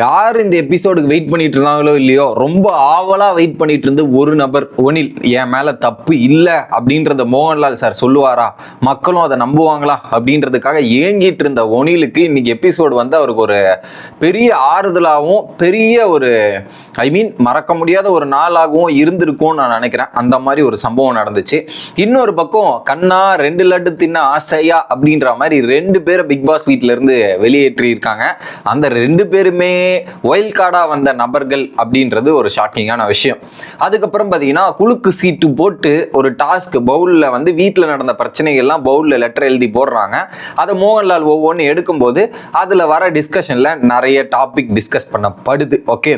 யார் இந்த எபிசோடுக்கு வெயிட் பண்ணிட்டு இருந்தாங்களோ இல்லையோ ரொம்ப ஆவலா வெயிட் பண்ணிட்டு இருந்து ஒரு நபர் ஒனில் என் மேல தப்பு இல்லை அப்படின்றத மோகன்லால் சார் சொல்லுவாரா? மக்களும் அதை நம்புவாங்களா? அப்படின்றதுக்காக ஏங்கிட்டு இருந்த ஒனிலுக்கு இன்னைக்கு எபிசோடு வந்து அவருக்கு ஒரு பெரிய ஆறுதலாகவும் பெரிய ஒரு ஐ மீன் மறக்க முடியாத ஒரு நாளாகவும் இருந்திருக்கும்னு நான் நினைக்கிறேன். அந்த மாதிரி ஒரு சம்பவம் நடந்துச்சு. இன்னொரு பக்கம் கண்ணா ரெண்டு லட்டு தின்ன ஆசையா அப்படின்ற மாதிரி ரெண்டு பேரை பிக் பாஸ் வீட்ல இருந்து வெளியேற்றி இருக்காங்க அந்த ரெண்டு பேருமே ஒயில் கார்டாக வந்த நபர்கள் அப்படின்றது ஒரு ஷாக்கிங்கான விஷயம். அதுக்கப்புறம் பார்த்தீங்கன்னா குலுக்கு சீட்டு போட்டு ஒரு டாஸ்க் பவுலில் வந்து வீட்டில் நடந்த பிரச்சனைகள்லாம் பவுலில் லெட்டர் எழுதி போடுறாங்க. அதை மோகன்லால் ஒவ்வொன்று எடுக்கும்போது அதில் வர டிஸ்கஷனில் நிறைய டாபிக் டிஸ்கஸ் பண்ணப்படுது ஓகே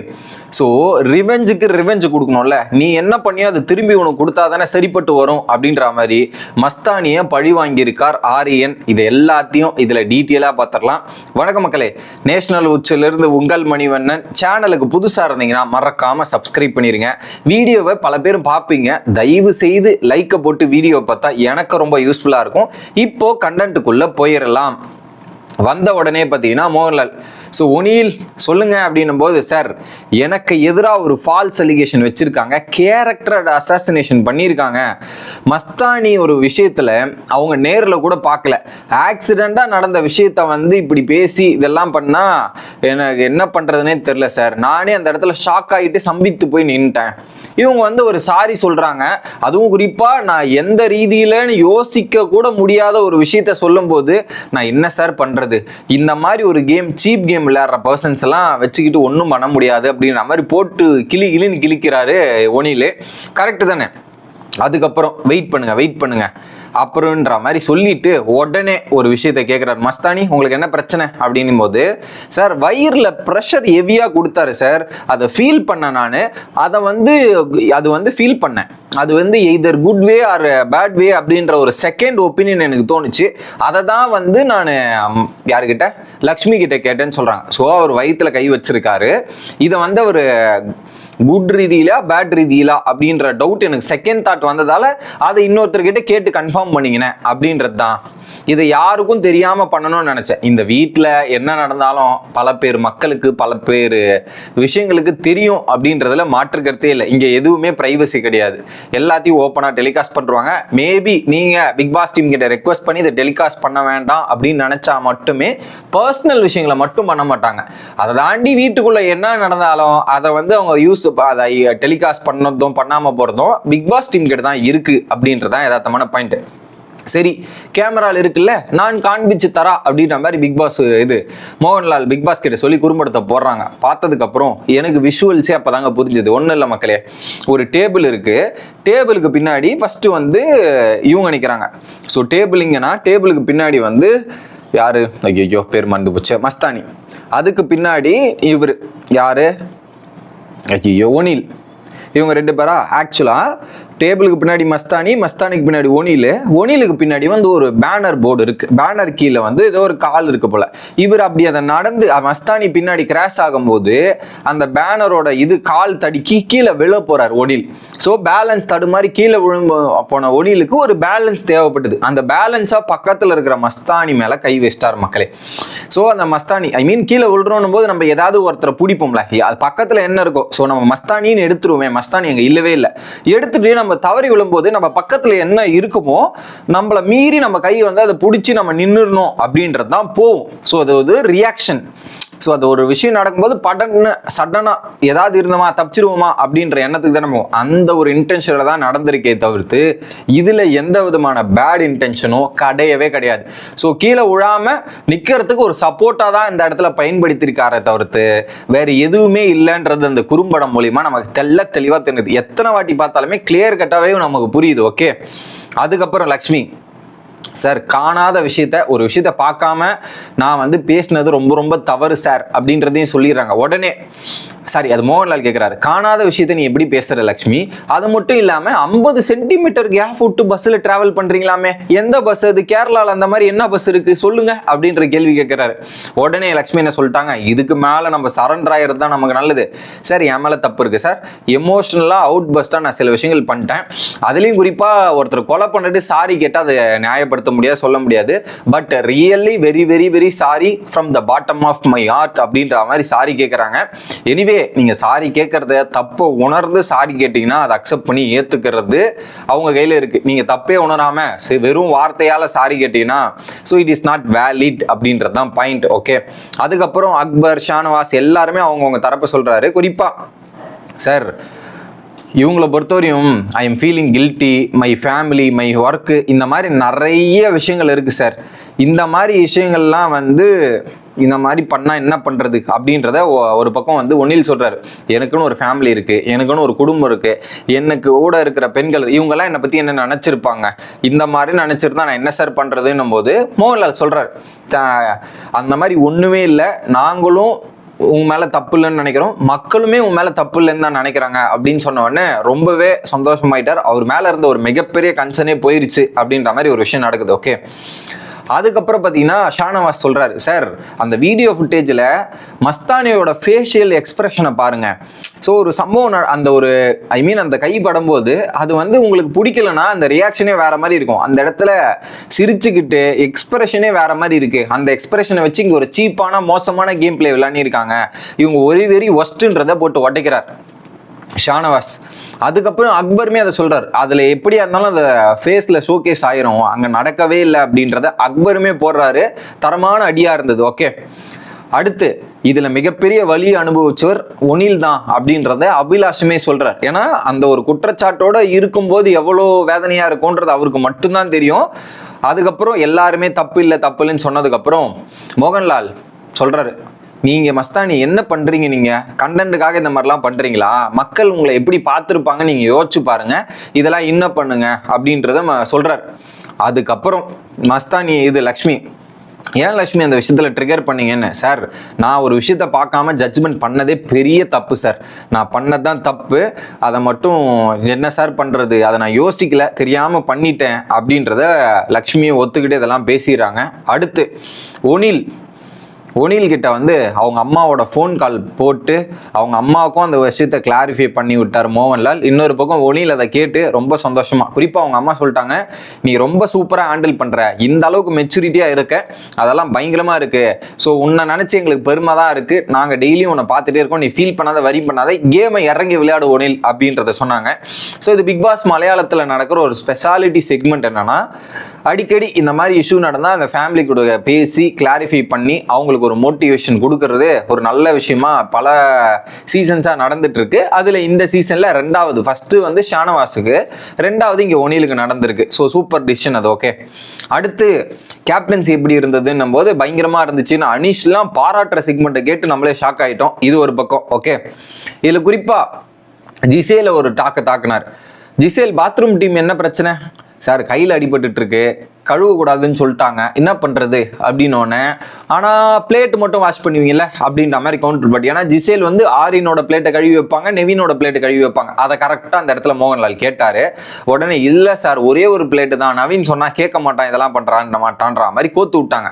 ஸோ ரிவெஞ்சுக்கு ரிவெஞ்சு கொடுக்கணும்ல. நீ என்ன பண்ணியோ அது திரும்பி உனக்கு கொடுத்தா தானே சரிப்பட்டு வரும் அப்படின்ற மாதிரி மஸ்தானியை பழி வாங்கியிருக்கார் ஆரியன். இது எல்லாத்தையும் இதில் டீட்டெயிலாக பார்த்துடலாம். வணக்க மக்களே. நேஷனல் உச்சிலிருந்து உங்கள் மணிவண்ணன் சேனலுக்கு புதுசாக இருந்தீங்கன்னா மறக்காம சப்ஸ்கிரைப் பண்ணிருங்க. வீடியோவை பல பேரும் பார்ப்பீங்க. தயவு செய்து லைக்கை போட்டு வீடியோ பார்த்தா எனக்கு ரொம்ப யூஸ்ஃபுல்லாக இருக்கும். இப்போ கண்டென்ட்டுக்குள்ளே போயிடலாம் வந்த உடனே பார்த்தீங்கன்னா மோகன்லால் ஸோ ஒனியில் சொல்லுங்க அப்படின்னும் போது சார் எனக்கு எதிராக ஒரு ஃபால்ஸ் அலிகேஷன் வச்சிருக்காங்க. கேரக்டர் அசாசினேஷன் பண்ணியிருக்காங்க. மஸ்தானி ஒரு விஷயத்துல அவங்க நேரில் கூட பார்க்கல. ஆக்சிடெண்ட்டாக நடந்த விஷயத்த வந்து இப்படி பேசி இதெல்லாம் பண்ணா எனக்கு என்ன பண்றதுனே தெரில சார் நானே அந்த இடத்துல ஷாக் ஆகிட்டு சம்பித்து போய் நின்ட்டேன். இவங்க வந்து ஒரு சாரி சொல்றாங்க. அதுவும் குறிப்பா நான் எந்த ரீதியிலன்னு யோசிக்க கூட முடியாத ஒரு விஷயத்த சொல்லும்போது நான் என்ன சார் பண்றது? இந்த மாதிரி ஒரு கேம் சீப் கேம் விளையாடுற பர்சன்ஸ் எல்லாம் வச்சுக்கிட்டு ஒன்றும் பண்ண முடியாது அப்படின்ற மாதிரி போட்டு கிளி கிளின்னு கிழிக்கிறாரு ஒனிலு கரெக்டு தானே? அதுக்கப்புறம் வெயிட் பண்ணுங்க வெயிட் பண்ணுங்க. அப்புறம்ன்ற மாதிரி சொல்லிட்டு உடனே ஒரு விஷயத்தை கேட்குறாரு மஸ்தானி உங்களுக்கு என்ன பிரச்சனை? அப்படின்னும் போது சார் வயிறில் ப்ரெஷர் ஹெவியாக கொடுத்தாரு சார். அதை ஃபீல் பண்ண நான். அதை வந்து அது வந்து ஃபீல் பண்ணேன். அது வந்து either good way or bad way அப்படின்ற ஒரு செகண்ட் ஒப்பீனியன் எனக்கு தோணுச்சு. அதை தான் வந்து நான் யாருக்கிட்ட லக்ஷ்மி கிட்ட கேட்டேன்னு சொல்கிறாங்க ஸோ அவர் வயிற்றில் கை வச்சிருக்காரு. இதை வந்து அவர் குட் ரீதியிலா பேட் ரீதியிலா அப்படின்ற டவுட் எனக்கு செகண்ட் தாட் வந்ததால அதை இன்னொருத்தர்கிட்ட கேட்டு கன்ஃபார்ம் பண்ணிக்கினேன் அப்படின்றது தான் இதை யாருக்கும் தெரியாம பண்ணணும்னு நினைச்சேன். இந்த வீட்டில் என்ன நடந்தாலும் பல பேர் மக்களுக்கு பல பேர் விஷயங்களுக்கு தெரியும் அப்படின்றதுல மாற்றுக்கருத்தே இல்லை. இங்கே எதுவுமே ப்ரைவசி கிடையாது. எல்லாத்தையும் ஓப்பனாக டெலிகாஸ்ட் பண்ணுவாங்க மேபி நீங்கள் பிக் பாஸ் டீம் கிட்ட ரெக்வஸ்ட் பண்ணி இதை டெலிகாஸ்ட் பண்ண வேண்டாம் அப்படின்னு நினச்சா மட்டுமே பர்சனல் விஷயங்களை மட்டும் பண்ண மாட்டாங்க. அதை தாண்டி வீட்டுக்குள்ளே என்ன நடந்தாலும் அதை வந்து அவங்க யூஸ் அதை டெலிகாஸ்ட் பண்ணதும் பண்ணாமல் போகிறதும் பிக் பாஸ் டீம் கிட்ட தான் இருக்குது அப்படின்றதான் யதார்த்தமான பாயிண்ட் சரி கேமரால இருக்குல்ல நான் காண்பிச்சு தரா அப்படின்ற மாதிரி பிக் பாஸ் இது மோகன்லால் பிக் பாஸ் கிட்ட சொல்லி குறும்படத்தை போடுறாங்க. பார்த்ததுக்கு அப்புறம் எனக்கு விஷுவல்ஸே அப்பதாங்க புரிஞ்சுது. ஒன்றும் இல்லை மக்களே. ஒரு டேபிள் இருக்கு. டேபிளுக்கு பின்னாடி ஃபர்ஸ்ட் வந்து இவங்க நிற்கிறாங்க ஸோ டேபிள் இங்கன்னா டேபிளுக்கு பின்னாடி வந்து யாரு? ஐயோ பேர் மறந்து போச்சு. மஸ்தானி. அதுக்கு பின்னாடி இவர். யாரு? ஐயோ ஒனில். இவங்க ரெண்டு பேரா? ஆக்சுவலாக டேபிளுக்கு பின்னாடி மஸ்தானி மஸ்தானிக்கு பின்னாடி ஒனிலு. ஒனிலுக்கு பின்னாடி வந்து ஒரு பேனர் போர்டு இருக்கு. பேனர் கீழே வந்து ஏதோ ஒரு கால் இருக்கு போல. இவர் அப்படி அதை நடந்து மஸ்தானி பின்னாடி கிராஷ் ஆகும்போது அந்த பேனரோட இது கால் தடுக்கி கீழே விழ போறார் ஒனில். ஸோ பேலன்ஸ் தடுமாறி கீழே விழும்போ போன ஒனிலுக்கு ஒரு பேலன்ஸ் தேவைப்பட்டது. அந்த பேலன்ஸா பக்கத்துல இருக்கிற மஸ்தானி மேல கை வச்சிட்டார் மக்களே. ஸோ அந்த மஸ்தானி ஐ மீன் கீழே விழுறோம் போது நம்ம ஏதாவது ஒருத்தரை பிடிப்போம்ல. அது பக்கத்துல என்ன இருக்கோ. ஸோ நம்ம மஸ்தானின்னு எடுத்துருவோமே. மஸ்தானி அங்கே இல்லவே இல்லை. எடுத்துட்டு நம்ம தவறி விழும்போது நம்ம பக்கத்துல என்ன இருக்குமோ நம்மள மீறி நம்ம கை வந்து அதை பிடிச்சி நம்ம நின்னுறணும் அப்படின்றது தான் போகும். ஸோ அது ஒரு ரியாக்ஷன் ஸோ அது ஒரு விஷயம் நடக்கும்போது படன்னு சடனாக ஏதாவது இருந்தோமா தப்பிச்சிருவோமா அப்படின்ற எண்ணத்துக்கு தான் நம்ம அந்த ஒரு இன்டென்ஷனில் தான் நடந்திருக்கே தவிர்த்து இதில் எந்த விதமான பேட் இன்டென்ஷனோ கிடையவே கிடையாது. ஸோ கீழே விழாமல் நிற்கிறதுக்கு ஒரு சப்போர்ட்டாக தான் இந்த இடத்துல பயன்படுத்தியிருக்காரே தவிர்த்து வேறு எதுவுமே இல்லைன்றது அந்த குறும்படம் மூலியமாக நமக்கு தெள்ள தெளிவாக தெரியுது. எத்தனை வாட்டி பார்த்தாலுமே கிளியர் கட்டாகவே நமக்கு புரியுது ஓகே அதுக்கப்புறம் லக்ஷ்மி சார் காணாத விஷயத்த ஒரு விஷயத்த பார்க்காம நான் வந்து பேசினது ரொம்ப ரொம்ப தவறு சார் அப்படின்றதையும் சொல்லிடுறாங்க. உடனே சாரி அது மோகன்லால் கேட்குறாரு காணாத விஷயத்த நீ எப்படி பேசுற லக்ஷ்மி? அது மட்டும் இல்லாமல் ஐம்பது சென்டிமீட்டர் கேப் விட்டு பஸ்ஸில் ட்ராவல் பண்ணுறீங்களாமே எந்த பஸ் அது கேரளாவில் அந்த மாதிரி என்ன பஸ் இருக்கு? சொல்லுங்க அப்படின்ற கேள்வி கேட்குறாரு உடனே லக்ஷ்மி என்ன சொல்லிட்டாங்க? இதுக்கு மேலே நம்ம சரண்டர் ஆகிறது தான் நமக்கு நல்லது. சார் என் மேலே தப்பு இருக்குது சார். எமோஷ்னலாக அவுட் பஸ்ட்டாக நான் சில விஷயங்கள் பண்ணிட்டேன். அதுலேயும் குறிப்பாக ஒருத்தர் கொலை பண்ணிட்டு சாரி கேட்டால் அதை நியாயப்படுத்த நியாயப்படுத்த முடியாது சொல்ல முடியாது. But really very very very sorry from the bottom of my heart அப்படின்ற மாதிரி சாரி கேட்குறாங்க எனிவே நீங்கள் சாரி கேட்குறத தப்பை உணர்ந்து சாரி கேட்டிங்கன்னா அதை அக்செப்ட் பண்ணி ஏற்றுக்கிறது அவங்க கையில் இருக்குது நீங்கள் தப்பே உணராம சரி, வெறும் வார்த்தையால் சாரி கேட்டிங்கன்னா so it is not valid அப்படின்றது தான் பாயிண்ட் ஓகே அதுக்கப்புறம் அக்பர் ஷானவாஸ் எல்லாருமே அவங்கவுங்க தரப்பு சொல்கிறாரு குறிப்பாக சார் இவங்களை பொறுத்தவரையும் I am feeling guilty my family my work இந்த மாதிரி நிறைய விஷயங்கள் இருக்குது சார் இந்த மாதிரி விஷயங்கள்லாம் வந்து இந்த மாதிரி பண்ணால் என்ன பண்ணுறது அப்படின்றத ஒரு பக்கம் வந்து ஒன்னில் சொல்கிறாரு எனக்குன்னு ஒரு ஃபேமிலி இருக்குது எனக்குன்னு ஒரு குடும்பம் இருக்குது எனக்கு கூட இருக்கிற பெண்கள் இவங்கெல்லாம் என்னை பற்றி என்ன நினச்சிருப்பாங்க? இந்த மாதிரி நினச்சிருந்தா நான் என்ன சார் பண்ணுறதுன்னும் போது மோகன்லால் சொல்கிறார் அந்த மாதிரி ஒன்றுமே இல்லை நாங்களும் உங்க மேல தப்பு இல்லைன்னு நினைக்கிறோம். மக்களுமே உன் மேல தப்பு இல்லைன்னு தான் நினைக்கிறாங்க அப்படின்னு சொன்ன உடனே ரொம்பவே சந்தோஷமாயிட்டார். அவர் மேல இருந்த ஒரு மிகப்பெரிய கன்சர்னே போயிருச்சு அப்படின்ற மாதிரி ஒரு விஷயம் நடக்குது ஓகே அதுக்கப்புறம் பார்த்தீங்கன்னா ஷானவாஸ் சொல்றாரு சார் அந்த வீடியோ ஃபுட்டேஜில் மஸ்தானியோட ஃபேஷியல் எக்ஸ்பிரஷனை பாருங்க. ஸோ ஒரு சம்பவம் அந்த ஒரு ஐ மீன் அந்த கை படும்போது அது வந்து உங்களுக்கு பிடிக்கலனா அந்த ரியாக்ஷனே வேற மாதிரி இருக்கும். அந்த இடத்துல சிரிச்சுக்கிட்டு எக்ஸ்பிரஷனே வேற மாதிரி இருக்கு. அந்த எக்ஸ்பிரஷனை வச்சு இங்கே ஒரு சீப்பான மோசமான கேம் பிளே விளையாடிருக்காங்க இவங்க ஒரு வெறி ஒஸ்ட்ன்றதை போட்டு உடைக்கிறார். ஷானவாஸ். அதுக்கப்புறம் அக்பருமே அதை சொல்றாரு. அதுல எப்படியா இருந்தாலும் அந்த ஃபேஸ்ல ஷோகேஸ் ஆயிரும். அங்க நடக்கவே இல்லை அப்படின்றத அக்பருமே போடுறாரு. தரமான அடியா இருந்தது. ஓகே அடுத்து இதுல மிகப்பெரிய வழி அனுபவிச்சவர் ஒனில் தான் அப்படின்றத அபிலாஷுமே சொல்றார். ஏன்னா அந்த ஒரு குற்றச்சாட்டோட இருக்கும்போது எவ்வளோ வேதனையா இருக்கும்ன்றது அவருக்கு மட்டும்தான் தெரியும். அதுக்கப்புறம் எல்லாருமே தப்பு இல்லை தப்பு இல்லைன்னு சொன்னதுக்கப்புறம் மோகன்லால் சொல்றாரு நீங்க மஸ்தானி என்ன பண்றீங்க நீங்க? கண்டென்ட்டுக்காக இந்த மாதிரிலாம் பண்றீங்களா? மக்கள் உங்களை எப்படி பார்த்துருப்பாங்க? நீங்க யோசிச்சு பாருங்க. இதெல்லாம் என்ன பண்ணுங்க. அப்படின்றத ம- சொல்றார். அதுக்கப்புறம் மஸ்தானி இது லக்ஷ்மி ஏன் லட்சுமி அந்த விஷயத்தில் ட்ரிகர் பண்ணீங்கன்னு? சார் நான் ஒரு விஷயத்த பார்க்காம ஜட்ஜ்மெண்ட் பண்ணதே பெரிய தப்பு சார் நான் பண்ணது தான் தப்பு. அதை மட்டும் என்ன சார் பண்ணுறது அதை நான் யோசிக்கல தெரியாமல் பண்ணிட்டேன் அப்படின்றத லக்ஷ்மியை ஒத்துக்கிட்டு இதெல்லாம் பேசிடுறாங்க. அடுத்து ஒனில் ஒனில் கிட்ட வந்து அவங்க அம்மாவோட ஃபோன் கால் போட்டு அவங்க அம்மாவுக்கும் அந்த விஷயத்தை கிளாரிஃபை பண்ணி விட்டார் மோகன்லால். இன்னொரு பக்கம் ஒனில் அதை கேட்டு ரொம்ப சந்தோஷமா குறிப்பா அவங்க அம்மா சொல்லிட்டாங்க நீ ரொம்ப சூப்பரா ஹேண்டில் பண்ற இந்த அளவுக்கு மெச்சூரிட்டியா இருக்க அதெல்லாம் பயங்கரமா இருக்கு. ஸோ உன்னை நினைச்சு எங்களுக்கு பெருமை தான் இருக்கு. நாங்க டெய்லியும் உன்னை பார்த்துட்டே இருக்கோம். நீ ஃபீல் பண்ணாத வரி பண்ணாத. கேமை இறங்கி விளையாடு ஒனில் அப்படின்றத சொன்னாங்க. ஸோ இது பிக் பாஸ் மலையாளத்தில் நடக்கிற ஒரு ஸ்பெஷாலிட்டி செக்மெண்ட் என்னன்னா அடிக்கடி இந்த மாதிரி இஷ்யூ நடந்தால் அந்த ஃபேமிலி கூட பேசி கிளாரிஃபை பண்ணி அவங்களுக்கு ஒரு மோட்டிவேஷன் கொடுக்கறது ஒரு நல்ல விஷயமா பல சீசன்ஸாக நடந்துட்டு இருக்கு அதில் இந்த சீசனில் ரெண்டாவது ஃபஸ்ட்டு வந்து ஷானவாஸுக்கு ரெண்டாவது இங்கே ஒனிலுக்கு நடந்திருக்கு. ஸோ சூப்பர் டிசிஷன் அது ஓகே அடுத்து கேப்டன்சி எப்படி இருந்ததுன்னும் போது பயங்கரமாக இருந்துச்சுன்னு அனீஷ்லாம் பாராட்டுற செக்மெண்ட்டை கேட்டு நம்மளே ஷாக் ஆகிட்டோம் இது ஒரு பக்கம் ஓகே இதில் குறிப்பாக ஜிசேல ஒரு டாக்க தாக்குனார். ஜிசேல் பாத்ரூம் டீம் என்ன பிரச்சனை? சார் கையில் அடிபட்டுட்ருக்கு கழுவக்கூடாதுன்னு சொல்லிட்டாங்க. என்ன பண்ணுறது அப்படின்னு ஆனால் ஆனா பிளேட் மட்டும் வாஷ் பண்ணுவீங்கல்ல? அப்படின்ற மாதிரி கவுண்டர் பட் ஏன்னா ஜிசேல் வந்து ஆரியனோட பிளேட்டை கழுவி வைப்பாங்க நெவினோட பிளேட்டை கழுவி வைப்பாங்க. அதை கரெக்டாக அந்த இடத்துல மோகன்லால் கேட்டார். உடனே இல்லை சார் ஒரே ஒரு பிளேட்டு தான். நவீன் சொன்னால் கேட்க மாட்டான் இதெல்லாம் பண்ணுறான் மாட்டான்ற மாதிரி கோத்து விட்டாங்க.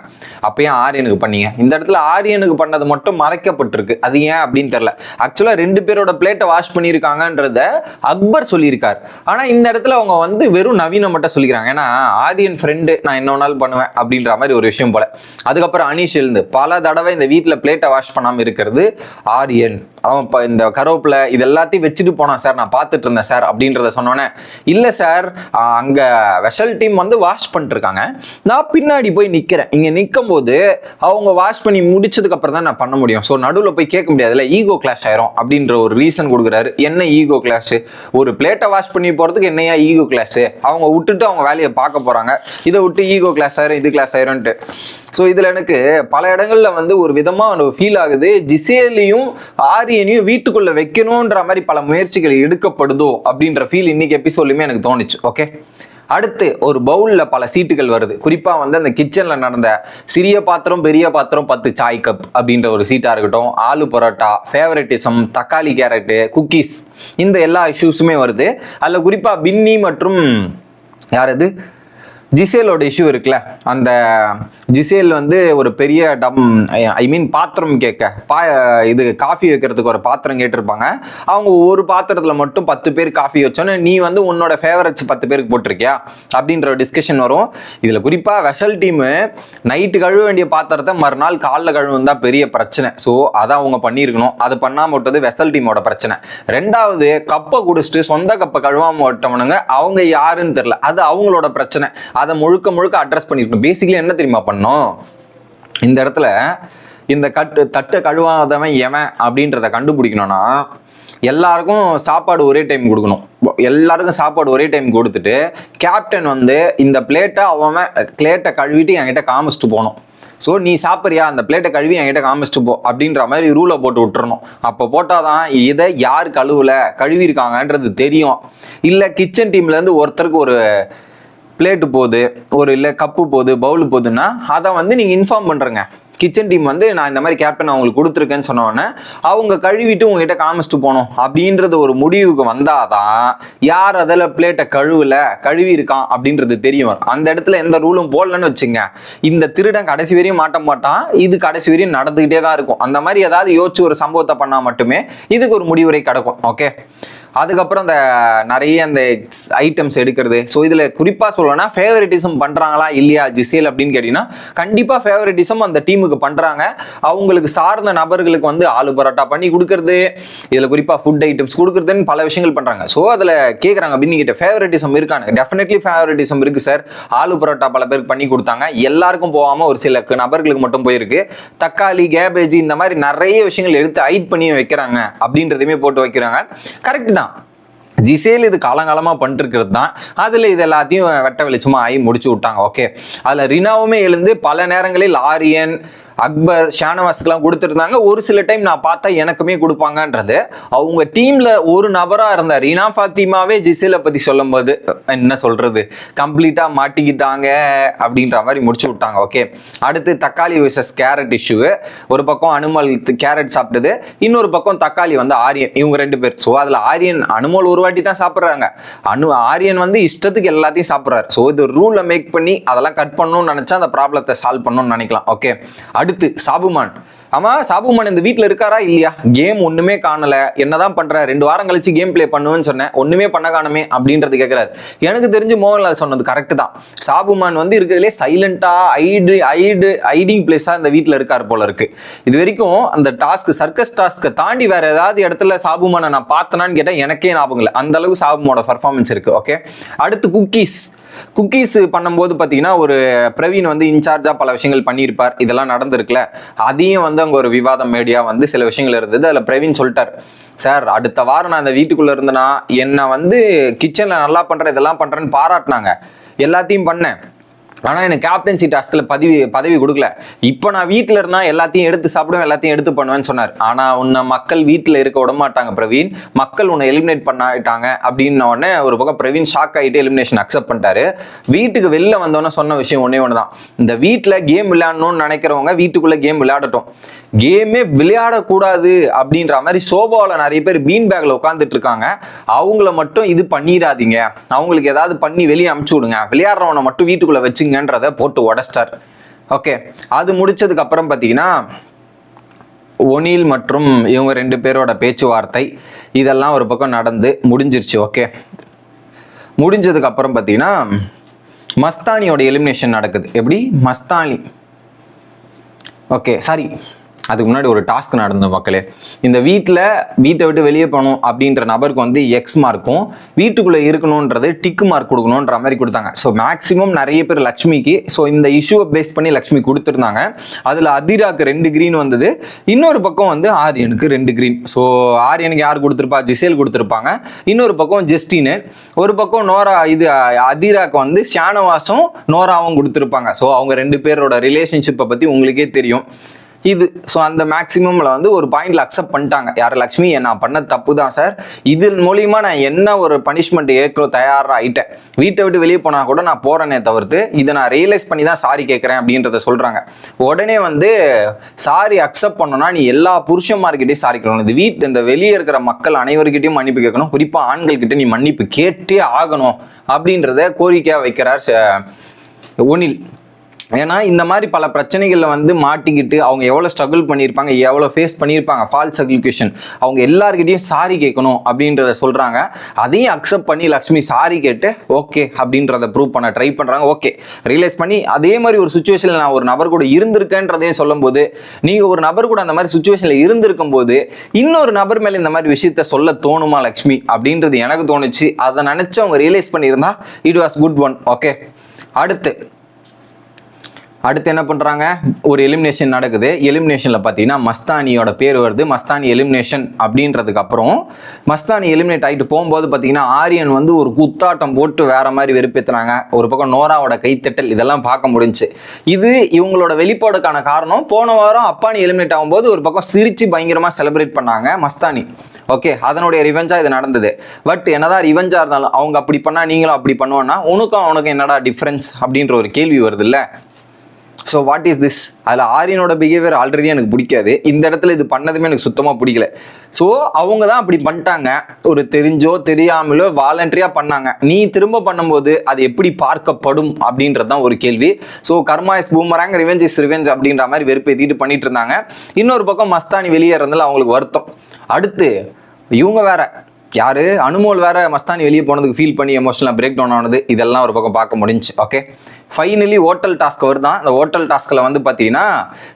அப்பயும் ஆரியனுக்கு பண்ணீங்க? இந்த இடத்துல ஆரியனுக்கு பண்ணது மட்டும் மறைக்கப்பட்டிருக்கு. அது ஏன் அப்படின்னு தெரியல. ஆக்சுவலாக ரெண்டு பேரோட பிளேட்டை வாஷ் பண்ணியிருக்காங்கன்றத அக்பர் சொல்லியிருக்கார். ஆனால் இந்த இடத்துல அவங்க வந்து வெறும் நவீனை மட்டும் சொல்லிக்கிறாங்க. ஏன்னா ஆரியன் ஃப்ரெண்ட் நான் என்ன வேணாலும் பண்ணுவேன் அப்படின்ற மாதிரி ஒரு விஷயம் போல. அதுக்கப்புறம் அனீஷ் எழுந்து பல தடவை இந்த வீட்டில் பிளேட்டை வாஷ் பண்ணாமல் இருக்கிறது ஆரியன் அவன் இப்போ இந்த கருவேப்பிலை இது எல்லாத்தையும் வச்சுட்டு போனான் சார். நான் பார்த்துட்டு இருந்தேன் சார் அப்படின்றத சொன்னோன்னே இல்லை சார் அங்கே வெஷல் டீம் வந்து வாஷ் பண்ணிட்டுருக்காங்க. நான் பின்னாடி போய் நிற்கிறேன் இங்கே நிற்கும் போது அவங்க வாஷ் பண்ணி முடிச்சதுக்கு அப்புறம் தான் நான் பண்ண முடியும். ஸோ நடுவில் போய் கேட்க முடியாதுல்ல ஈகோ கிளாஷ் ஆயிரும். அப்படின்ற ஒரு ரீசன் கொடுக்குறாரு. என்ன ஈகோ கிளாஷ் ஒரு பிளேட்டை வாஷ் பண்ணி போகிறதுக்கு என்னையா ஈகோ கிளாஷ் அவங்க விட்டுட்டு அவங்க வேலையை பார்க்க போகிறாங்க இதை விட்டு ஈகோ கிளாஸ் ஆயிரும் இது கிளாஸ் ஆயிரும்ன்ட்டு. ஸோ இதில் எனக்கு பல இடங்களில் வந்து ஒரு விதமாக ஃபீல் ஆகுது. ஜிசேலையும் ஆரியனையும் வீட்டுக்குள்ள வைக்கணுன்ற மாதிரி பல முயற்சிகள் எடுக்கப்படுதோ அப்படின்ற ஃபீல் இன்னைக்கு எபிசோட்லையுமே எனக்கு தோணுச்சு ஓகே அடுத்து ஒரு பவுல்ல பல சீட்டுகள் வருது. குறிப்பா வந்து அந்த கிச்சன்ல நடந்த சிறிய பாத்திரம் பெரிய பாத்திரம் பத்து சாய் கப் அப்படின்ற ஒரு சீட்டா இருக்கட்டும் ஆலு பரோட்டா ஃபேவரட்டிசம் தக்காளி கேரட்டு குக்கீஸ் இந்த எல்லா இஷ்யூஸுமே வருது. அதுல குறிப்பா பின்னி மற்றும் யார் ஜிசேலோட இஷ்யூ இருக்குல்ல? அந்த ஜிசேல் வந்து ஒரு பெரிய டம் ஐ மீன் பாத்திரம் கேட்க பா இது காஃபி வைக்கிறதுக்கு ஒரு பாத்திரம் கேட்டிருப்பாங்க. அவங்க ஒரு பாத்திரத்தில் மட்டும் பத்து பேர் காஃபி வச்சோன்னே நீ வந்து உன்னோட ஃபேவரட்ஸ் பத்து பேருக்கு போட்டிருக்கியா? அப்படின்ற ஒரு டிஸ்கஷன் வரும். இதில் குறிப்பாக வெஷல் டீமு நைட்டு கழுவ வேண்டிய பாத்திரத்தை மறுநாள் காலைல கழுவும் தான் பெரிய பிரச்சனை. ஸோ அதை அவங்க பண்ணியிருக்கணும். அது பண்ணாமல் விட்டது வெசல் டீமோட பிரச்சனை. ரெண்டாவது கப்பை குடிச்சிட்டு சொந்த கப்பை கழுவாமல் விட்டவனுங்க அவங்க யாருன்னு தெரில அது அவங்களோட பிரச்சனை. அதை முழுக்க முழுக்க அட்ரஸ் பண்ணிருக்கணும். பேசிக்கலி என்ன தெரியுமா பண்ணோம்? இந்த இடத்துல இந்த கட்டு தட்டை கழுவாதவன் எவன் அப்படின்றத கண்டுபிடிக்கணும்னா எல்லாருக்கும் சாப்பாடு ஒரே டைம் கொடுக்கணும். எல்லாருக்கும் சாப்பாடு ஒரே டைம் கொடுத்துட்டு கேப்டன் வந்து இந்த பிளேட்டை அவன் பிளேட்டை கழுவிட்டு என்கிட்ட காமிச்சிட்டு போகணும். ஸோ நீ சாப்பிட்றியா? அந்த பிளேட்டை கழுவி என்கிட்ட காமிச்சிட்டு போ அப்படின்ற மாதிரி ரூலை போட்டு விட்டுறணும். அப்போ போட்டாதான் இதை யார் கழுவல? கழுவிருக்காங்கன்றது தெரியும். இல்லை கிச்சன் டீம்லேருந்து ஒருத்தருக்கு ஒரு பிளேட்டு போகுது ஒரு இல்லை கப்பு போகுது பவுல் போகுதுன்னா அதை வந்து நீங்கள் இன்ஃபார்ம் பண்ணுறங்க கிச்சன் டீம் வந்து நான் இந்த மாதிரி கேப்டன் அவங்களுக்கு கொடுத்துருக்கேன்னு சொன்னோடனே அவங்க கழுவிட்டு உங்ககிட்ட காமிச்சிட்டு போகணும். அப்படின்றது ஒரு முடிவுக்கு வந்தாதான் யார் அதில் பிளேட்டை கழுவல கழுவி இருக்கான் அப்படின்றது தெரியும் அந்த இடத்துல எந்த ரூலும் போடலன்னு வச்சுங்க. இந்த திருடன் கடைசி வரையும் மாட்ட மாட்டான். இது கடைசி வரையும் நடந்துக்கிட்டே தான் இருக்கும். அந்த மாதிரி ஏதாவது யோசிச்சு ஒரு சம்பவத்தை பண்ணால் மட்டுமே இதுக்கு ஒரு முடிவுரை கிடக்கும். ஓகே அதுக்கப்புறம் அந்த நிறைய அந்த ஐட்டம்ஸ் எடுக்கிறது. ஸோ இதில் குறிப்பாக சொல்லணும்னா ஃபேவரட்டிசம் பண்ணுறாங்களா இல்லையா ஜிசேல் அப்படின்னு கேட்டிங்கன்னா கண்டிப்பாக ஃபேவரட்டிசம் அந்த டீமுக்கு பண்ணுறாங்க அவங்களுக்கு சார்ந்த நபர்களுக்கு வந்து ஆலு பரோட்டா பண்ணி கொடுக்குறது இதில் குறிப்பாக ஃபுட் ஐட்டம்ஸ் கொடுக்குறதுன்னு பல விஷயங்கள் பண்ணுறாங்க ஸோ அதில் கேட்குறாங்க அப்படின்னு கிட்ட ஃபேவரட்டிசம் இருக்கானு டெஃபினெட்லி ஃபேவரட்டிசம் இருக்குது சார் ஆலு பரோட்டா பல பேருக்கு பண்ணி கொடுத்தாங்க. எல்லாருக்கும் போகாமல் ஒரு சில நபர்களுக்கு மட்டும் போயிருக்கு. தக்காளி கேபேஜ் இந்த மாதிரி நிறைய விஷயங்கள் எடுத்து ஹைட் பண்ணி வைக்கிறாங்க அப்படின்றதையுமே போட்டு வைக்கிறாங்க. கரெக்ட் தான். ஜிசேல் இது காலங்காலமாக பண்ணிட்டுருக்கிறது தான் அதில் இது எல்லாத்தையும் வெட்ட வெளிச்சமாக ஆகி முடிச்சு விட்டாங்க. ஓகே அதில் ரினாவுமே எழுந்து பல நேரங்களில் ஆரியன் அக்பர் ஷானவாஸ்க்குலாம் கொடுத்துருந்தாங்க. ஒரு சில டைம் நான் பார்த்தா எனக்குமே கொடுப்பாங்கன்றது. அவங்க டீம்ல ஒரு நபராக இருந்தார். இனா ஃபாத்திமாவே ஜிசேலை சொல்லும் சொல்லும்போது என்ன சொல்றது? கம்ப்ளீட்டாக மாட்டிக்கிட்டாங்க அப்படின்ற மாதிரி முடிச்சு விட்டாங்க. ஓகே அடுத்து தக்காளி விசஸ் கேரட் இஷ்யூ ஒரு பக்கம் அனுமல் கேரட் சாப்பிட்டது. இன்னொரு பக்கம் தக்காளி வந்து ஆரியன். இவங்க ரெண்டு பேர். ஸோ அதில் ஆரியன் அனுமல் ஒரு வாட்டி தான் சாப்பிட்றாங்க. அனு ஆரியன் வந்து இஷ்டத்துக்கு எல்லாத்தையும் சாப்பிட்றாரு. ஸோ இது ரூலை மேக் பண்ணி அதெல்லாம் கட் பண்ணணும்னு நினச்சா அந்த ப்ராப்ளத்தை சால்வ் பண்ணணும்னு நினைக்கலாம். ஓகே அடுத்து சாபுமான். ஆமா சாபுமான் இந்த வீட்டில் இருக்காரா இல்லையா? கேம் ஒண்ணுமே காணல. என்னதான் பண்ற? ரெண்டு வாரம் கழிச்சு கேம் ப்ளே பண்ணுவேன்னு சொன்னேன். ஒண்ணுமே பண்ண காணுமே அப்படின்றது கேட்கிறாரு எனக்கு தெரிஞ்சு மோகன்லால் சொன்னது கரெக்ட் தான். சாபுமான் வந்து இருக்கிறதுலே சைலண்டா ஐடு ஐடு ஐடிங் பிளேஸா இந்த வீட்டில் இருக்கார் போல இருக்கு. இது வரைக்கும் அந்த டாஸ்க் சர்க்கஸ் டாஸ்க்கை தாண்டி வேற ஏதாவது இடத்துல சாபுமானை நான் பார்த்தனான்னு கேட்டா எனக்கே ஞாபகம் இல்லை. அந்த அளவுக்கு சாபுமோட பர்ஃபார்மன்ஸ் இருக்கு ஓகே அடுத்து குக்கீஸ் குக்கீஸ் பண்ணும்போது பார்த்தீங்கன்னா ஒரு பிரவீன் வந்து இன்சார்ஜாக பல விஷயங்கள் பண்ணியிருப்பார். இதெல்லாம் நடந்திருக்குல்ல அதையும் வந்து அங்கே ஒரு விவாதம் மீடியா வந்து சில விஷயங்கள் இருந்தது. அதில் பிரவீன் சொல்லிட்டார் சார் அடுத்த வாரம் நான் அந்த வீட்டுக்குள்ளே இருந்தேன்னா என்னை வந்து கிச்சனில் நல்லா பண்ணுறேன் இதெல்லாம் பண்ணுறேன்னு பாராட்டினாங்க. எல்லாத்தையும் பண்ணேன். ஆனால் எனக்கு கேப்டன்சி டாஸ்கில் பதவி பதவி கொடுக்கல. இப்போ நான் வீட்டில் இருந்தால் எல்லாத்தையும் எடுத்து சாப்பிடுவேன் எல்லாத்தையும் எடுத்து பண்ணுவேன்னு சொன்னார். ஆனால் உன்னை மக்கள் வீட்டில் இருக்க விட மாட்டாங்க பிரவீன். மக்கள் உன்னை எலிமினேட் பண்ணிட்டாங்க அப்படின்ன உடனே ஒரு பக்கம் பிரவீன் ஷாக் ஆகிட்டு எலிமினேஷன் அக்செப்ட் பண்ணிட்டாரு. வீட்டுக்கு வெளில வந்தோன்னே சொன்ன விஷயம் ஒன்றே ஒன்று தான் இந்த வீட்டில் கேம் விளையாடணும்னு நினைக்கிறவங்க வீட்டுக்குள்ளே கேம் விளையாடட்டும். கேமே விளையாடக்கூடாது அப்படின்ற மாதிரி சோபாவில் நிறைய பேர் பீன் பேக்கில் உட்காந்துட்டு இருக்காங்க. அவங்கள மட்டும் இது பண்ணிடாதீங்க. அவங்களுக்கு ஏதாவது பண்ணி வெளியே அமுச்சு விடுங்க. விளையாடுறவனை மட்டும் வீட்டுக்குள்ளே வச்சுங்கன்றத போட்டு உடச்சிட்டார். ஓகே அது முடிச்சதுக்கு அப்புறம் பார்த்தீங்கன்னா ஒனில் மற்றும் இவங்க ரெண்டு பேரோட பேச்சுவார்த்தை இதெல்லாம் ஒரு பக்கம் நடந்து முடிஞ்சிருச்சு ஓகே முடிஞ்சதுக்கு அப்புறம் பார்த்தீங்கன்னா மஸ்தானியோட எலிமினேஷன் நடக்குது. எப்படி? மஸ்தானி. ஓகே சாரி அதுக்கு முன்னாடி ஒரு டாஸ்க் நடந்த மக்களே. இந்த வீட்டில் வீட்டை விட்டு வெளியே போகணும் அப்படின்ற நபருக்கு வந்து எக்ஸ் மார்க்கும் வீட்டுக்குள்ளே இருக்கணுன்றது டிக் மார்க் கொடுக்கணுன்ற மாதிரி கொடுத்தாங்க. ஸோ மேக்ஸிமம் நிறைய பேர் லக்ஷ்மிக்கு ஸோ இந்த இஷ்யூவை பேஸ் பண்ணி லக்ஷ்மி கொடுத்துருந்தாங்க. அதில் அதிராக்கு ரெண்டு க்ரீன் வந்தது. இன்னொரு பக்கம் வந்து ஆரியனுக்கு ரெண்டு க்ரீன் ஸோ ஆரியனுக்கு யார் கொடுத்துருப்பா? ஜிசேல் கொடுத்துருப்பாங்க. இன்னொரு பக்கம் ஜெஸ்டின்னு ஒரு பக்கம் நோரா இது அதிராக்கு வந்து ஷானவாஸும் நோராவும் கொடுத்துருப்பாங்க. ஸோ அவங்க ரெண்டு பேரோட ரிலேஷன்ஷிப்பை பற்றி உங்களுக்கே தெரியும். இது ஸோ அந்த மேக்ஸிமம்ல வந்து ஒரு பாயிண்ட்ல அக்செப்ட் பண்ணிட்டாங்க யார் லக்ஷ்மி நான் பண்ண தப்பு தான் சார் இதன் மூலியமா நான் என்ன ஒரு பனிஷ்மெண்ட் ஏற்க தயாராக ஆயிட்டேன் வீட்டை விட்டு வெளியே போனா கூட நான் போறேனே தவிர்த்து இதை நான் ரியலைஸ் பண்ணி தான் சாரி கேட்குறேன் அப்படின்றத சொல்றாங்க உடனே வந்து சாரி அக்செப்ட் பண்ணணும்னா நீ எல்லா புருஷன்மார்கிட்டையும் சாரி கேட்கணும் இது வீட்டு இந்த வெளியே இருக்கிற மக்கள் அனைவர்கிட்டயும் மன்னிப்பு கேட்கணும் குறிப்பா ஆண்கள் கிட்ட நீ மன்னிப்பு கேட்டே ஆகணும் அப்படின்றத கோரிக்கையா வைக்கிறார் ச- ஒனில் ஏன்னா இந்த மாதிரி பல பிரச்சனைகளில் வந்து மாட்டிக்கிட்டு அவங்க எவ்வளோ ஸ்ட்ரகிள் பண்ணியிருப்பாங்க எவ்வளோ ஃபேஸ் பண்ணியிருப்பாங்க ஃபால்ஸ் அக்யூகேஷன் அவங்க எல்லாருக்கிட்டையும் சாரி கேட்கணும் அப்படின்றத சொல்கிறாங்க அதையும் அக்செப்ட் பண்ணி லக்ஷ்மி சாரி கேட்டு ஓகே அப்படின்றத ப்ரூவ் பண்ண ட்ரை பண்ணுறாங்க ஓகே ரியலைஸ் பண்ணி அதே மாதிரி ஒரு சுச்சுவேஷனில் நான் ஒரு நபர் கூட இருந்திருக்கேன்றதையும் சொல்லும்போது நீங்கள் ஒரு நபர் கூட அந்த மாதிரி சுச்சுவேஷனில் இருந்திருக்கும் போது இன்னொரு நபர் மேலே இந்த மாதிரி விஷயத்த சொல்ல தோணுமா லக்ஷ்மி? அப்படின்றது எனக்கு தோணுச்சு. அதை நினச்சி அவங்க ரியலைஸ் பண்ணியிருந்தா it was good one okay அடுத்து அடுத்து என்ன பண்ணுறாங்க ஒரு எலிமினேஷன் நடக்குது. எலிமினேஷனில் பார்த்தீங்கன்னா மஸ்தானியோட பேர் வருது. மஸ்தானி எலிமினேஷன் அப்படின்றதுக்கு அப்புறம் மஸ்தானி எலிமினேட் ஆகிட்டு போகும்போது பார்த்தீங்கன்னா ஆரியன் வந்து ஒரு குத்தாட்டம் போட்டு வேற மாதிரி வெறுப்பேற்றுனாங்க ஒரு பக்கம் நோராவோட கைத்தட்டல் இதெல்லாம் பார்க்க முடிஞ்சுச்சு இது இவங்களோட வெளிப்பாடுக்கான காரணம். போன வாரம் அப்பானி எலிமினேட் ஆகும்போது ஒரு பக்கம் சிரிச்சு பயங்கரமாக செலிப்ரேட் பண்ணாங்க மஸ்தானி. ஓகே அதனுடைய ரிவெஞ்சா இது நடந்தது. பட் என்னதான் ரிவெஞ்சா இருந்தாலும் அவங்க அப்படி பண்ணா நீங்களும் அப்படி பண்ணுவோன்னா உனக்கும் அவனுக்கும் என்னடா டிஃப்ரென்ஸ் அப்படின்ற ஒரு கேள்வி வருது இல்லை ஸோ வாட் இஸ் திஸ் அதில் ஆரியனோட பிஹேவியர் ஆல்ரெடி எனக்கு பிடிக்காது. இந்த இடத்துல இது பண்ணதுமே எனக்கு சுத்தமாக பிடிக்கல. ஸோ அவங்க தான் அப்படி பண்ணிட்டாங்க. ஒரு தெரிஞ்சோ தெரியாமலோ வாலண்டரியாக பண்ணாங்க. நீ திரும்ப பண்ணும்போது அது எப்படி பார்க்கப்படும் அப்படின்றது தான் ஒரு கேள்வி. So karma is boomerang revenge is revenge அப்படின்ற மாதிரி வெறுப்பேற்றிட்டு பண்ணிட்டு இருந்தாங்க. இன்னொரு பக்கம் மஸ்தானி வெளியேறதுல அவங்களுக்கு வருத்தம். அடுத்து இவங்க வேற. யார்? அனுமோல் வேற மஸ்தானி வெளியே போனதுக்கு ஃபீல் பண்ணி எமோஷனலாக பிரேக் டவுன் ஆனது. இதெல்லாம் ஒரு பக்கம் பார்க்க முடிஞ்சுச்சு ஓகே ஃபைனலி ஹோட்டல் டாஸ்க் வருதான் அந்த ஹோட்டல் டாஸ்கில் வந்து பார்த்தீங்கன்னா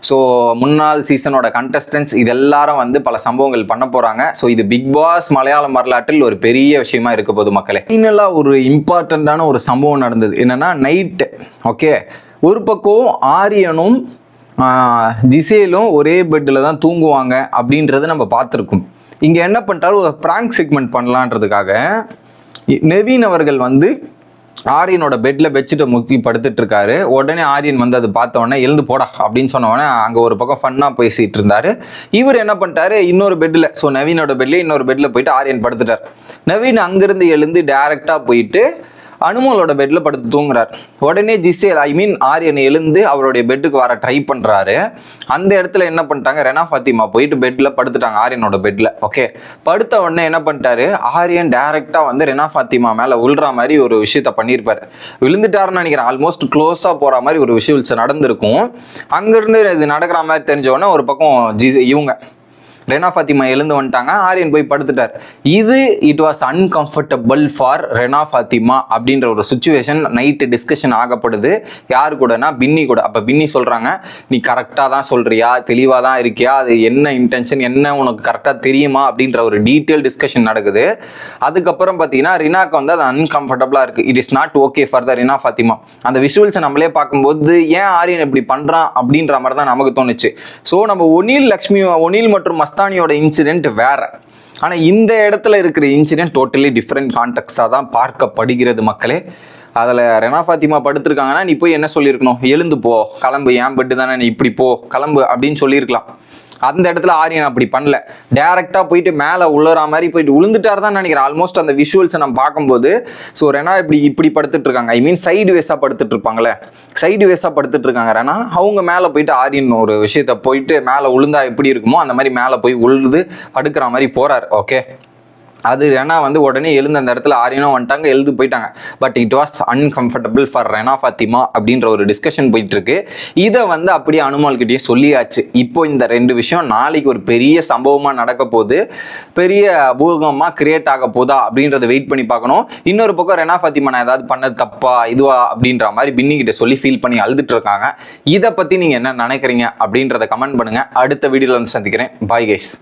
ஸோ முன்னாள் சீசனோட கண்டஸ்டன்ஸ் இது எல்லாரும் வந்து பல சம்பவங்கள் பண்ண போகிறாங்க ஸோ இது பிக் பாஸ் மலையாளம் வரலாற்றில் ஒரு பெரிய விஷயமா இருக்க போது மக்களே. ஃபைனலாக ஒரு இம்பார்ட்டண்ட்டான ஒரு சம்பவம் நடந்தது. என்னன்னா நைட்டு ஓகே ஒரு பக்கம் ஆரியனும் ஆஹ், ஜிசேலும் ஒரே பெட்டில் தான் தூங்குவாங்க அப்படின்றத நம்ம பார்த்துருக்கோம். இங்கே என்ன பண்ணிட்டாரு ஒரு ப்ராங்க் செக்மெண்ட் பண்ணலான்றதுக்காக இ- நெவீன் அவர்கள் வந்து ஆரியனோட பெட்டில் பெட்ஷீட்டை முக்கி படுத்துட்டு இருக்காரு. உடனே ஆரியன் வந்து அதை பார்த்த உடனே எழுந்து போடா அப்படின்னு சொன்ன உடனே அங்கே ஒரு பக்கம் ஃபன்னாக பேசிகிட்டு இருந்தார். இவர் என்ன பண்ணிட்டாரு? இன்னொரு பெட்டில் ஸோ நவீனோட பெட்லேயே இன்னொரு பெட்டில் போயிட்டு ஆரியன் படுத்துட்டார். நவீன் அங்கேருந்து எழுந்து டேரெக்டாக போயிட்டு அனுமலோட பெட்ல படுத்து தூங்குறார். உடனே ஜிசேல் ஐ மீன் ஆரியன் எழுந்து அவருடைய பெட்டுக்கு வர ட்ரை பண்றாரு. அந்த இடத்துல என்ன பண்ணிட்டாங்க? ரெனா ஃபாத்திமா போயிட்டு பெட்ல படுத்துட்டாங்க ஆரியனோட பெட்ல. ஓகே படுத்த உடனே என்ன பண்ணிட்டாரு? ஆரியன் டைரக்டா வந்து ரெனா ஃபாத்திமா மேல உள்ற மாதிரி ஒரு விஷயத்த பண்ணியிருப்பாரு. விழுந்துட்டாருன்னு நினைக்கிறேன். ஆல்மோஸ்ட் க்ளோஸா போற மாதிரி ஒரு விஷயம் நடந்திருக்கும். அங்கிருந்து இது நடக்கிற மாதிரி தெரிஞ்ச உடனே ஒரு பக்கம் ஜி இவங்க ரெனா ஃபாத்திமா எழுந்து வந்துட்டாங்க. ஆரியன் போய் படுத்துட்டார். இது it was uncomfortable for Rena Fathima அப்படின்ற ஒரு சுச்சுவேஷன் நைட்டு டிஸ்கஷன் ஆகப்படுது. யார் கூடனா? பின்னி கூட. அப்போ பின்னி சொல்கிறாங்க நீ கரெக்டாக தான் சொல்கிறியா தெளிவாக தான் இருக்கியா? அது என்ன இன்டென்ஷன் என்ன உனக்கு கரெக்டாக தெரியுமா? அப்படின்ற ஒரு டீட்டெயில் டிஸ்கஷன் நடக்குது. அதுக்கப்புறம் பார்த்தீங்கன்னா ரினாக்கு வந்து அது அன்கம்ஃபர்டபுளாக இருக்குது it is not okay for the Rina Fathima. அந்த விஷுவல்ஸை நம்மளே பார்க்கும்போது ஏன் ஆரியன் இப்படி பண்ணுறான் அப்படின்ற மாதிரி தான் நமக்கு தோணுச்சு. ஸோ நம்ம ஒனில் லக்ஷ்மி ஒனில் மற்றும் மஸ்தானியோட இன்சிடென்ட் வேற. ஆனால் இந்த இடத்துல இருக்கிற இன்சிடென்ட் டோட்டலி டிஃப்ரெண்ட் கான்டெக்ட்டாக தான் பார்க்கப்படுகிறது மக்களே. அதில் ரெனா ஃபாத்திமா படுத்திருக்காங்கன்னா நீ போய் என்ன சொல்லியிருக்கணும்? எழுந்து போ. கிளம்பு. ஏன் பெட்டு தானே? நீ இப்படி போ. கிளம்பு அப்படின்னு சொல்லியிருக்கலாம். அந்த இடத்துல ஆரியன் அப்படி பண்ணல. டேரெக்டாக போயிட்டு மேலே உள்ளற மாதிரி போயிட்டு உளுந்துட்டார் தான் நினைக்கிறேன். ஆல்மோஸ்ட் அந்த விஷுவல்ஸை நம்ம பார்க்கும்போது ஸோ ரெனா இப்படி இப்படி படுத்துட்டு இருக்காங்க. ஐ மீன் சைடு வேஸாக படுத்துட்டு இருப்பாங்களே சைடு வேஸாக படுத்துட்டு இருக்காங்க ரெனா. அவங்க மேலே போயிட்டு ஆரியன் ஒரு விஷயத்த போயிட்டு மேலே உளுந்தா எப்படி இருக்குமோ அந்த மாதிரி மேலே போய் உழுது படுக்கிற மாதிரி போகிறார் ஓகே அது ரெனா வந்து உடனே எழுந்து அந்த இடத்துல ஆரியனும் வந்துட்டாங்க எழுந்து போயிட்டாங்க. But it was uncomfortable for Rena Fathima அப்படின்ற ஒரு டிஸ்கஷன் போயிட்டு இருக்கு இதை வந்து அப்படியே அனுமால்கிட்டயே சொல்லியாச்சு. இப்போ இந்த ரெண்டு விஷயம் நாளைக்கு ஒரு பெரிய சம்பவமா நடக்க போகுது. பெரிய பூகமா கிரியேட் ஆக போதா அப்படின்றத வெயிட் பண்ணி பார்க்கணும். இன்னொரு பக்கம் ரெனா ஃபாத்திமா நான் ஏதாவது பண்ணது தப்பா இதுவா அப்படின்ற மாதிரி பின்னி கிட்ட சொல்லி ஃபீல் பண்ணி அழுதுட்டு இருக்காங்க. இதை பத்தி நீங்க என்ன நினைக்கிறீங்க அப்படின்றத கமெண்ட் பண்ணுங்க. அடுத்த வீடியோல வந்து சந்திக்கிறேன். Bye guys